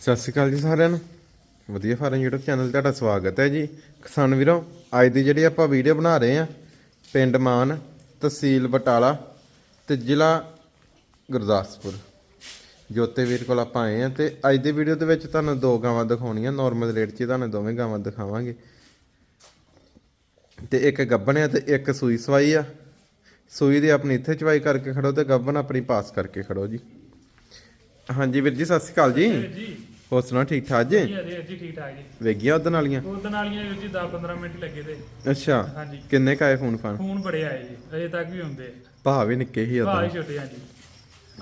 ਸਤਿ ਸ਼੍ਰੀ ਅਕਾਲ ਜੀ ਸਾਰਿਆਂ ਨੂੰ। ਵਧੀਆ ਫਾਰਮ YouTube ਚੈਨਲ ਤੇ ਤੁਹਾਡਾ ਸਵਾਗਤ ਹੈ ਜੀ। ਕਿਸਾਨ ਵੀਰੋ, ਅੱਜ ਦੀ ਜਿਹੜੀ ਆਪਾਂ ਵੀਡੀਓ ਬਣਾ ਰਹੇ ਆ ਪਿੰਡ ਮਾਨ ਤਹਿਸੀਲ ਬਟਾਲਾ ਤੇ ਜ਼ਿਲ੍ਹਾ ਗੁਰਦਾਸਪੁਰ। ਜੋਤੇ ਵੀਰ ਕੋਲ ਆਪਾਂ ਆਏ ਆ ਤੇ ਅੱਜ ਦੀ ਵੀਡੀਓ ਦੇ ਵਿੱਚ ਤੁਹਾਨੂੰ ਦੋ ਗਾਵਾਂ ਦਿਖਾਉਣੀਆਂ ਨਾਰਮਲ ਰੇਟ 'ਚ ਤੁਹਾਨੂੰ ਦੋਵੇਂ ਗਾਵਾਂ ਦਿਖਾਵਾਂਗੇ। ਤੇ ਇੱਕ ਗੱਬਣ ਆ ਤੇ ਇੱਕ ਸੂਈ ਸਵਾਈ ਆ। ਸੂਈ ਦੀ ਆਪਣੀ ਇੱਥੇ ਚਵਾਈ ਕਰਕੇ ਖੜੋ ਤੇ ਗੱਬਣ ਆਪਣੀ ਪਾਸ ਕਰਕੇ ਖੜੋ ਜੀ। ਹਾਂਜੀ ਵੀਰ ਜੀ। ਸਤਿ ਸ਼੍ਰੀ ਅਕਾਲ ਜੀ। ਹੋਰ ਸੁਣਾਓ ਠੀਕ ਠਾਕ ਜੀ? ਜੀ ਜੀ ਜੀ ਠੀਕ ਠਾਕ ਜੀ। ਵੇਗੀਆਂ ਉਦੋਂ ਵਾਲੀਆਂ? ਉਦੋਂ ਵਾਲੀਆਂ ਵੀਰ ਜੀ 10 15 ਮਿੰਟ ਲੱਗੇ ਤੇ। ਅੱਛਾ ਹਾਂਜੀ। ਕਿੰਨੇ ਕਾਏ ਫੋਨ ਫਾਨ? ਫੋਨ ਬੜੇ ਆਏ ਜੀ ਅਜੇ ਤੱਕ ਵੀ ਹੁੰਦੇ। ਭਾ ਵੀ ਨਿੱਕੇ ਹੀ ਭਾਅ ਉਦੋਂ ਹੀ ਛੋਟੇ ਆ ਜੀ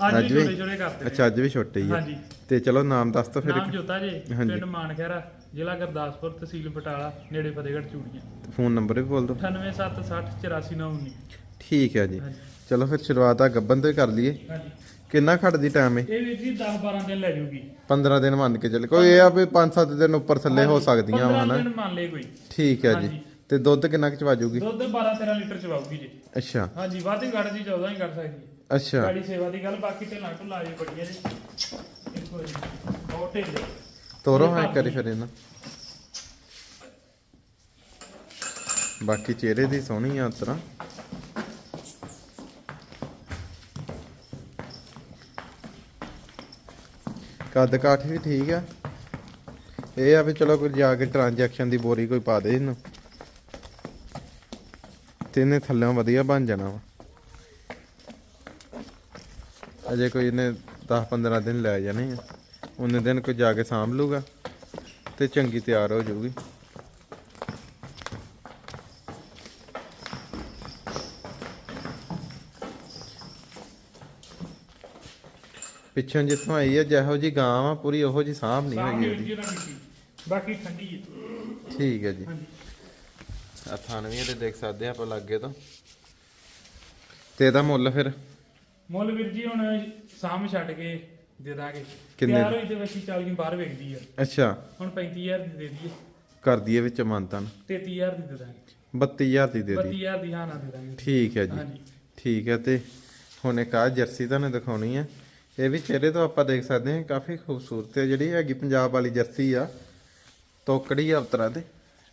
ਅੱਜ ਵੀ? ਛੋਟੇ ਛੋਟੇ ਕਰਦੇ ਅੱਛਾ ਅੱਜ ਵੀ ਛੋਟੇ ਹੀ ਆ। ਹਾਂਜੀ। ਤੇ ਚਲੋ ਨਾਮ ਦੱਸ ਤਾ ਫਿਰ ਨਾਮ ਜੋਤਾ ਜੀ ਹਾਂਜੀ। ਪਿੰਡ ਮਾਨਖੈਰਾ ਜ਼ਿਲ੍ਹਾ ਗੁਰਦਾਸਪੁਰ ਤਹਿਸੀਲ ਬਟਾਲਾ ਨੇੜੇ ਫਤਿਹਗੜ੍ਹ ਚੂੜੀਆਂ। ਫੋਨ ਨੰਬਰ ਵੀ ਬੋਲ ਦਿਓ। 98760 ਠੀਕ ਹੈ ਜੀ। ਹਾਂਜੀ। ਚਲੋ ਫਿਰ ਸ਼ੁਰੂਆਤ ਆ ਗੱਬਨ ਤੋਂ ਕਰ ਲਈਏ। ਹਾਂਜੀ। ਕਿੰਨਾ ਖੜਦੀ ਟਾਈਮ ਹੈ ਇਹ ਵੀਰ ਜੀ 10 12 ਦਿਨ ਲੈ ਜੂਗੀ 15 ਦਿਨ ਮੰਨ ਕੇ ਚੱਲ ਕੋਈ ਇਹ ਆ ਵੀ 5-7 ਦਿਨ ਉੱਪਰ ਥੱਲੇ ਹੋ ਸਕਦੀਆਂ ਵਾ 15 ਹਨਾ? ਦਿਨ ਮੰਨ ਲਏ ਕੋਈ। ਠੀਕ ਹੈ ਜੀ। ਹਾਂਜੀ। ਤੇ ਦੁੱਧ ਕਿੰਨਾ ਕੁ ਚਵਾ ਜੂਗੀ ਦੁੱਧ 12 13 ਲੀਟਰ ਚਵਾਉਗੀ ਜੀ। ਅੱਛਾ। ਹਾਂਜੀ ਵੱਧ ਹੀ ਜੀ 14 ਹੀ ਕੱਢ ਸਕਦੀ ਹੈ ਅੱਛਾ। ਗਾੜੀ ਸੇਵਾ ਦੀ ਗੱਲ ਬਾਕੀ ਢਿੱਲਾਂ ਢੁੱਲਾਂ ਜੀ ਬੜੀਆਂ ਜੀ। ਦੇਖੋ ਜੀ ਬਹੁਤ ਢਿੱਲ ਤੋਰੋ ਹਾਂ ਕਰੀ ਫਿਰ ਇਹਨਾਂ। ਬਾਕੀ ਚਿਹਰੇ ਦੀ ਸੋਹਣੀ ਆ ਉਤਰਾ ਕੱਦ ਕਾਠ ਵੀ ਠੀਕ ਆ। ਇਹ ਆ ਵੀ ਚਲੋ ਕੋਈ ਜਾ ਕੇ ਟ੍ਰਾਂਜੈਕਸ਼ਨ ਦੀ ਬੋਰੀ ਕੋਈ ਪਾ ਦੇ ਇਹਨੂੰ। ਤੇ ਇਹਨੇ ਥੱਲਿਓਂ ਵਧੀਆ ਬਣ ਜਾਣਾ ਵਾ। ਅਜੇ ਕੋਈ ਇਹਨੇ 10 15 ਦਿਨ ਲੈ ਜਾਣੇ ਆ। ਉਹਨੇ ਦਿਨ ਕੋਈ ਜਾ ਕੇ ਸਾਂਭ ਲੂਗਾ ਤੇ ਚੰਗੀ ਤਿਆਰ ਹੋ ਜਾਊਗੀ। ਪਿੱਛੋਂ ਜਿੱਥੋਂ ਆਈ ਹੈ ਜਿਹੋ ਜੀ ਗਾਂ ਆ ਪੂਰੀ ਉਹੋ ਜੀ ਸਾਂਭ ਨਹੀਂ ਹੈਗੀ ਉਹਦੀ। ਬਾਕੀ ਠੰਡੀ ਹੈ। ਠੀਕ ਹੈ ਜੀ। ਆ ਥਣ ਵੀ ਇਹਦੇ ਦੇਖ ਸਕਦੇ ਆ ਆਪਾਂ ਲੱਗੇ ਤੋਂ। ਤੇ ਇਹਦਾ ਮੁੱਲ ਫਿਰ? ਮੁੱਲ ਵੀਰ ਜੀ ਹੁਣ ਸਾਮ ਛੱਡ ਕੇ ਦੇ ਦਾਂਗੇ। ਕਿੰਨੇ ਹੋਈ ਤੇ ਵਸੀ 40 ਬਾਹਰ ਵਿਕਦੀ ਆ। ਅੱਛਾ। ਹੁਣ 35000 ਦੀ ਦੇ ਦਈਏ। ਕਰ ਦਈਏ ਵਿੱਚ ਮੰਤਨ 33000 ਦੀ ਦੇ ਦਾਂਗੇ। 32000 ਦੀ ਦੇ ਦੀ। 32000 ਦੀ ਹਾਂ ਨਾ ਦੇ ਦਾਂਗੇ। ਠੀਕ ਹੈ ਜੀ। ਠੀਕ ਹੈ ਤੇ ਹੁਣ ਇੱਕ ਆ ਜਰਸੀ ਤੁਹਾਨੂੰ ਦਿਖਾਉਣੀ ਹੈ। ਇਹ ਵੀ ਚਿਹਰੇ ਤੋਂ ਆਪਾਂ ਦੇਖ ਸਕਦੇ ਹਾਂ ਕਾਫੀ ਖੂਬਸੂਰਤ ਹੈ ਜਿਹੜੀ ਹੈਗੀ ਪੰਜਾਬ ਵਾਲੀ ਜਰਸੀ ਆ ਤੋਕੜੀ ਆ ਉਤਰਾ ਤੇ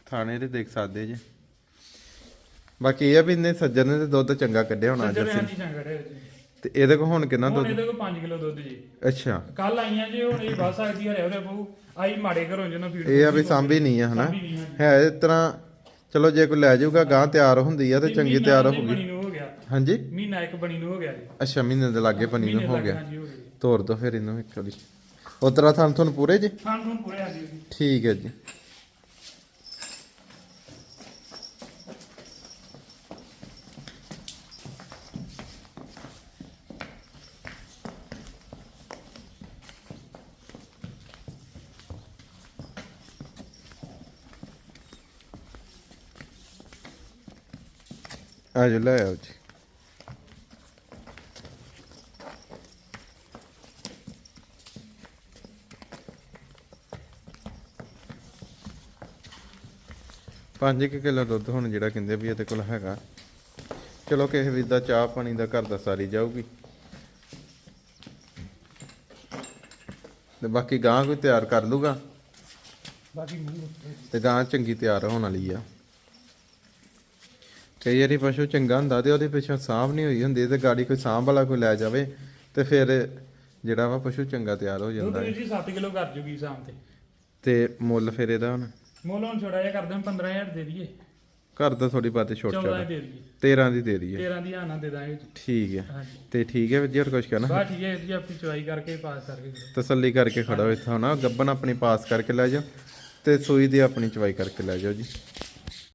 ਥਾਣੇ ਦੇ ਦੇਖ ਸਕਦੇ ਜੀ। ਬਾਕੀ ਇਹ ਆ ਵੀ ਇਹਨੇ ਸੱਜਣ ਨੇ ਤੇ ਦੁੱਧ ਚੰਗਾ ਕੱਢਿਆ ਹੋਣਾ ਜਰਸੀ ਤੇ ਇਹਦੇ ਕੋਲ ਹੁਣ ਕਿੰਨਾ ਦੁੱਧ? ਇਹਦੇ ਕੋਲ 5 ਕਿਲੋ ਦੁੱਧ ਜੀ। ਅੱਛਾ। ਕੱਲ ਆਈਆਂ ਜੀ ਹੁਣ ਇਹ ਵੱਧ ਸਕਦੀ ਹਰੇ ਹਰੇ ਬਹੁ ਆਈ ਮਾੜੇ ਘਰੋਂ ਜਿਹਨਾਂ ਫੀਡ ਇਹ ਆ ਵੀ ਸਾਂਭੀ ਨਹੀਂ ਆ ਹਨਾ। ਹੈ ਇਸ ਤਰ੍ਹਾਂ ਚਲੋ ਜੇ ਕੋਈ ਲੈ ਜਾਊਗਾ ਗਾਂ ਤਿਆਰ ਹੁੰਦੀ ਆ ਤੇ ਚੰਗੀ ਤਿਆਰ ਹੋਊਗੀ। ਹਾਂਜੀ? ਮਹੀਨਾ ਇੱਕ ਬਣੀ ਨੂੰ ਹੋ ਗਿਆ ਜੀ। ਅੱਛਾ ਮਹੀਨੇ ਦੇ ਲਾਗੇ ਪਨੀ ਨੂੰ ਮਹੀਨੇ ਹੋ ਲੱਗ ਗਿਆ। ਹਾਂਜੀ ਹੋ ਗਿਆ ਜੀ। ਤੋਰ ਦੋ ਫਿਰ ਇਹਨੂੰ ਇੱਕ ਵਾਰੀ। ਉਤਰਾ ਥਾਂ ਤੁਹਾਨੂੰ ਪੂਰੇ ਜੀ? ਖਾਣ ਨੂੰ ਪੂਰੇ ਆ ਜੀ। ਠੀਕ ਹੈ ਜੀ। ਆ ਜੋ ਲੈ ਆਓ ਜੀ। ਪੰਜ ਕੁ ਕਿਲੋ ਦੁੱਧ ਹੁਣ ਜਿਹੜਾ ਕਹਿੰਦੇ ਵੀ ਇਹਦੇ ਕੋਲ ਹੈਗਾ। ਚਲੋ ਕਿਸੇ ਵੀ ਦਾ ਚਾਹ ਪਾਣੀ ਦਾ ਘਰ ਦਾ ਸਾਰੀ ਜਾਊਗੀ। ਤੇ ਬਾਕੀ ਗਾਂ ਕੋਈ ਤਿਆਰ ਕਰ ਲੂਗਾ? ਬਾਕੀ ਤੇ ਗਾਂ ਚੰਗੀ ਤਿਆਰ ਹੋਣ ਵਾਲੀ ਆ। ਕਈ ਵਾਰੀ ਪਸ਼ੂ ਚੰਗਾ ਹੁੰਦਾ ਤੇ ਉਹਦੇ ਪਿੱਛੋਂ ਸਾਂਭ ਨਹੀਂ ਹੋਈ ਹੁੰਦੀ ਤੇ ਗਾੜੀ ਕੋਈ ਸਾਂਭ ਵਾਲਾ ਕੋਈ ਲੈ ਜਾਵੇ ਤੇ ਫਿਰ ਜਿਹੜਾ ਵਾ ਪਸ਼ੂ ਚੰਗਾ ਤਿਆਰ ਹੋ ਜਾਂਦਾ ਹੈ। ਵੀਰ ਜੀ 7 ਕਿਲੋ ਕਰ ਜੂਗੀ ਸ਼ਾਮ ਤੇ। ਤੇ ਮੁੱਲ ਫਿਰ ਇਹਦਾ ਹੁਣ? ਮੁੱਲ ਹੁਣ ਛੋੜਾ ਜਿਹਾ ਕਰਦੇ ਹਾਂ 15000 ਦੇ ਦਈਏ। ਘਰ ਦਾ ਥੋੜੀ ਬਾਤੇ ਛੋਟ 14 ਛੋਟ ਦੇ ਦਈਏ। 13 ਦੀ ਦੇ ਦਈਏ। 13 ਦੀ ਆਣਾ ਦੇ ਦਾਂਗੇ। ਜੀ ਠੀਕ ਹੈ ਹਾਂਜੀ। ਤੇ ਠੀਕ ਹੈ ਵੀਰ ਜੀ ਹੋਰ ਕੁਝ ਕਹਿਣਾ? ਠੀਕ ਹੈ ਜੀ ਆਪਣੀ ਚੁਆਈ ਕਰਕੇ ਪਾਸ ਕਰਕੇ ਦਿਓ। ਤਸੱਲੀ ਕਰਕੇ ਖੜੋ ਇੱਥੋਂ ਨਾ ਗੱਬਨ ਆਪਣੀ ਪਾਸ ਕਰਕੇ ਲੈ ਜਾਓ ਤੇ ਸੂਈ ਦੀ ਆਪਣੀ ਚਵਾਈ ਕਰਕੇ ਲੈ ਜਾਓ ਜੀ।